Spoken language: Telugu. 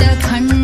खंड खंड